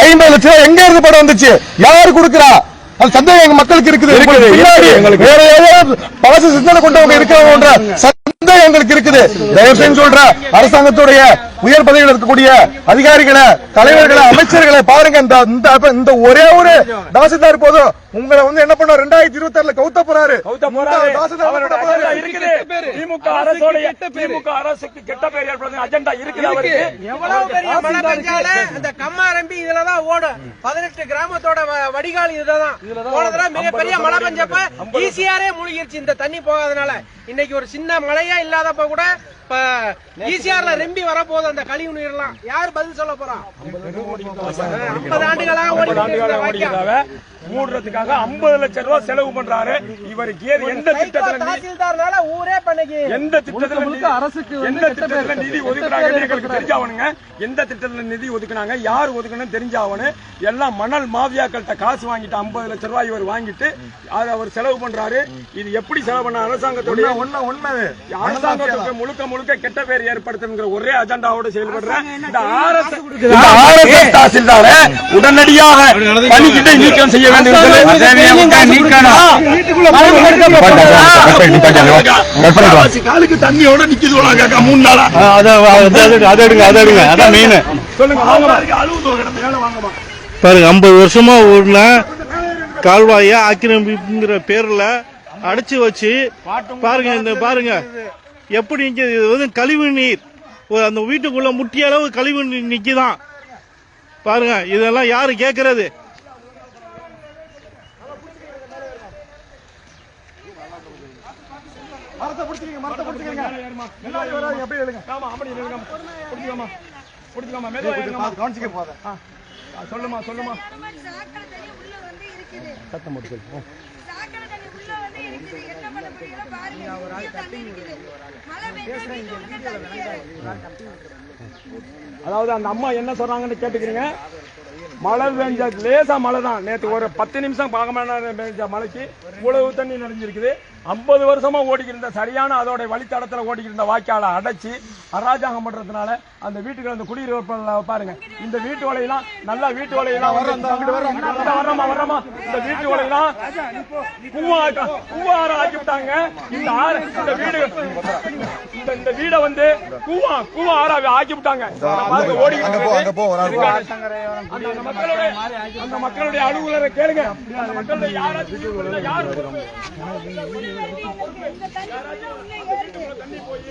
ஐம்பது லட்சம் ரூபாய் எங்க இருந்து படம் வந்துச்சு? யாரு கொடுக்கறா? அது சந்தேகம் எங்க மக்களுக்கு இருக்குது. வேற ஏதாவது பழச சிந்தனை கொண்டவங்க இருக்கிறவங்க சந்தேகம் எங்களுக்கு இருக்குது. தயவு செஞ்சு சொல்ற அரசாங்கத்துடைய உயர் பதவியில் இருக்கக்கூடிய அதிகாரிகளை தலைவர்களை அமைச்சர்களை பாருங்க. இந்த இந்த- இந்த ஒரே ஒரு தாசில்தார் போதும் உங்களை வந்து என்ன பண்ண ரெண்டாயிரத்தி இருபத்தி ஆறுல கவுத்த போறாரு. திமுக அரசோடைய திமுக அரசுக்கு கெட்ட பேர் ஏற்படுறது அஜெண்டா இருக்குது அவருக்கு. எவ்வளவு பெரிய மழை பெஞ்சாலும் அந்த கம்மாரம்பி இதுலதான் ஓடும். பதினெட்டு கிராமத்தோட வடிகால் இதுலதான். போன தடவை மிகப்பெரிய மழை பெஞ்சப்ப ஈசிஆரே மூழ்கிருச்சு. இந்த தண்ணி போகாதனால. இன்னைக்கு ஒரு சின்ன மழையா இல்லாதப்ப கூட இப்ப ஈசிஆர்ல ரெம்பி வரப்போகுது அந்த கழிவு நீர்லாம் யார் பதில் சொல்ல போறா? ஐம்பது ஆண்டுகளாக ஓடி ஐம்பது ஆண்டுகால கொண்டிருக்கிற வாய்க்கால். ஓடிக்கிறதாவ மூடுறதுக்காக ஐம்பது லட்சம் ரூபாய் செலவு பண்றாரு. இவருக்கு ஏது எந்த திட்டத்துல நிதி- தாசில்தார்னால ஊரே பண்ணைக்கு. எந்த திட்டத்துல நிதி- எந்த திட்டத்துல நிதி ஒதுக்குறாங்கன்னு எங்களுக்கு தெரிஞ்சாவணுங்க எந்த திட்டத்துல நிதி ஒதுக்குனாங்க? யார் ஒதுக்கணும் தெரிஞ்சாவணும் எல்லாம் மணல் மாவியாக்கள்கிட்ட காசு வாங்கிட்டு ஐம்பது லட்சம் ரூபாய் இவர் வாங்கிட்டு அதை அவர் செலவு பண்றாரு. இது எப்படி செலவு பண்ண அரசாங்கத்துடைய உண்மை உண்மை அரசாங்கத்துக்கு முழுக்க முழுக்க கெட்ட பேர் ஏற்படுத்துங்கிற ஒரே அஜெண்டாவோட செயல்படுற இந்த RSS இந்த RSS தாசில்தார உடனடியாக பணிக்கிட்ட நீக்கம் செய்ய வேண்டும் காலுக்கு தண்ணியோட நிக்குது மூணு நாளா சொல்லுங்க வாங்க அழுவு கிடந்த வாங்கம்மா பாருங்க. ஐம்பது வருஷமா ஓடின கால்வாய ஆக்கிரமிப்புங்கிற பேர்ல அடைச்சு வச்சு பாருங்க இந்த பாருங்க. எப்படி இது வந்து கழிவு நீர். ஒரு அந்த வீட்டுக்குள்ள முட்டிய அளவு கழிவு நீர் நிக்குதான். பாருங்க இதெல்லாம் யாரு கேக்குறது? மரத்தை பிடிச்சிருங்க மரத்தை பிடிச்சிருங்க. முன்னாடி வராதீங்க அப்படியே எழுங்க? ஆமா அப்படி இருங்க பிடிச்சிக்கோமா? பிடிச்சிக்கோமா? மெதுவா ஏறுங்கம்மா. கவனிச்சுக்க போத. ஆ, சொல்லுமா சொல்லுமா. தண்ணி உள்ள அதாவது அந்த அம்மா என்ன சொல்றாங்கன்னு கேட்டுக்கிறீங்க? மழை பெஞ்ச லேசா மழை தான். நேற்று ஒரு பத்து நிமிஷம் பார்க்க பெஞ்ச மழைக்கு இவ்வளவு தண்ணி நிறைஞ்சிருக்குது. ஐம்பது வருஷமா ஓடிக்கிருந்த சரியான அதோட வழித்தடத்துல ஓடிக்கிருந்த வாய்க்கால அடைச்சி அராஜகம் பண்றதுனால அந்த வீட்டுக்கு அந்த குடியிருப்பு பாருங்க. இந்த வீட்டு வலையெல்லாம் நல்லா வீட்டு வலையெல்லாம் வர வர்றமா வர்றமா இந்த வீட்டு வலையெல்லாம் பூவா பூவார ஆக்கி விட்டாங்க இந்த ஆறு இந்த வீடு இந்த இந்த வீடை வந்து கூவா கூவா ஆறா ஆக்கி விட்டாங்க ஓடி அந்த மக்களுடைய அலுவலரை கேளுங்க. மக்களுடைய யாராச்சும் யாரும் தண்ணி போய்